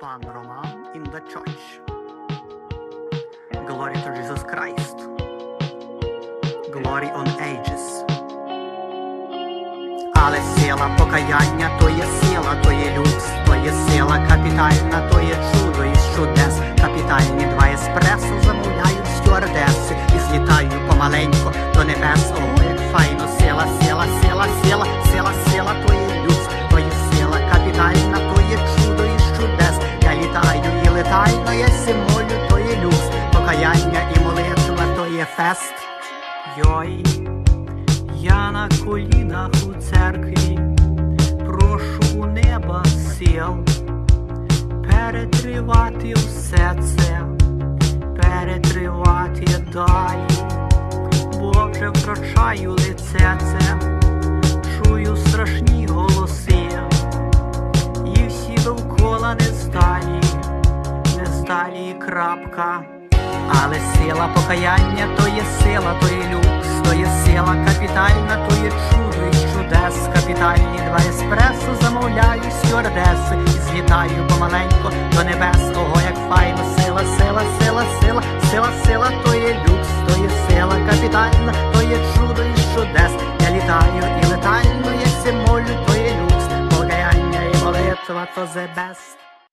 Pan Roman in the church. Glory to Jesus Christ. Glory on ages. Але сила покаяння то є сила, то є люкс, то є сила капітальна, то є чудо із чудес. Капітальні два еспресо замовляють стюардеси і злітаю помаленько до небес. Летаю, то є люкс, покаяння і молитва, то є фест. Йой. Я на колінах у церкві, прошу у неба сил, перетривати все це, перетривати далі, бо вже втрачаю лице це, крапка. Але сила покаяння то є сила, то є люкс, то є сила капітальна, то є чудо і чудес. Капітальні два еспресо замовляю стюардеси і злітаю помаленько до небес. Ого, як файно, сила, сила, сила, сила, сила, сила, то є люкс, то є сила капітальна, то є чудо і чудес. Я літаю і летаю, є симолю, то є люкс, покаяння і молитва, то the best.